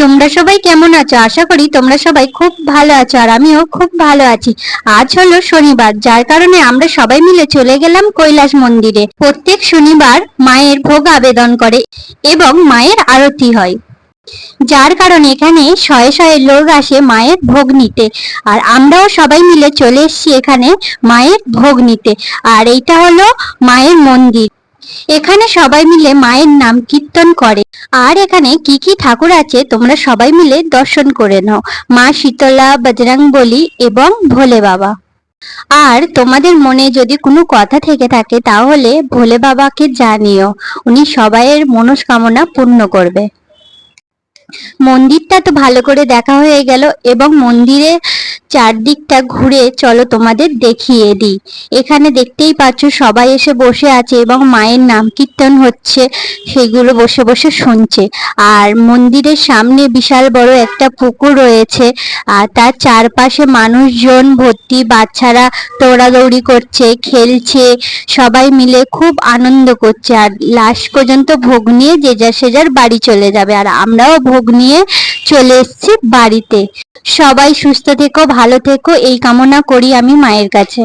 তোমরা সবাই কেমন আছো? আশা করি তোমরা সবাই খুব ভালো আছো আর আমিও খুব ভালো আছি। আজ হলো শনিবার, যার কারণে আমরা সবাই মিলে চলে গেলাম কৈলাস মন্দিরে। প্রত্যেক শনিবার মায়ের ভোগ আবেদন করে এবং মায়ের আরতি হয়। যার কারণে এখানে শয়ে শয়ে লোক আসে মায়ের ভোগ নিতে। আর আমরাও সবাই মিলে চলে এসেছি এখানে মায়ের ভোগ নিতে। আর এইটা হলো মায়ের মন্দির। এখানে সবাই মিলে মায়ের নাম কীর্তন করে। আর এখানে কি কি ঠাকুর আছে, তোমরা সবাই মিলে দর্শন করে নাও। মা শীতলা বজরং বলি এবং ভোলে বাবা। আর তোমাদের মনে যদি কোনো কথা থেকে থাকে, তাহলে ভোলে বাবাকে জানিও। উনি সবাইয়ের মনস্কামনা পূর্ণ করবে। মন্দিরটা তো ভালো করে দেখা হয়ে গেল, এবং মন্দিরের চারদিকটা ঘুরে চলো তোমাদের দেখিয়ে দিই। এখানে দেখতেই পাচ্ছ সবাই এসে বসে আছে এবং মায়ের নাম কীর্তন হচ্ছে, সেগুলো বসে বসে শুনছে। আর মন্দিরের সামনে বিশাল বড় একটা পুকুর রয়েছে, আর তার চারপাশে মানুষজন, ভর্তি বাচ্চারা দৌড়াদৌড়ি করছে, খেলছে, সবাই মিলে খুব আনন্দ করছে। আর লাস্ট পর্যন্ত ভোগ নিয়ে যে যার সে যার বাড়ি চলে যাবে। আর আমরাও ভোগ নিয়ে চলে এসেছি বাড়িতে। সবাই সুস্থ থেকো ভালো থেকো এই কামনা করি আমি মায়ের কাছে।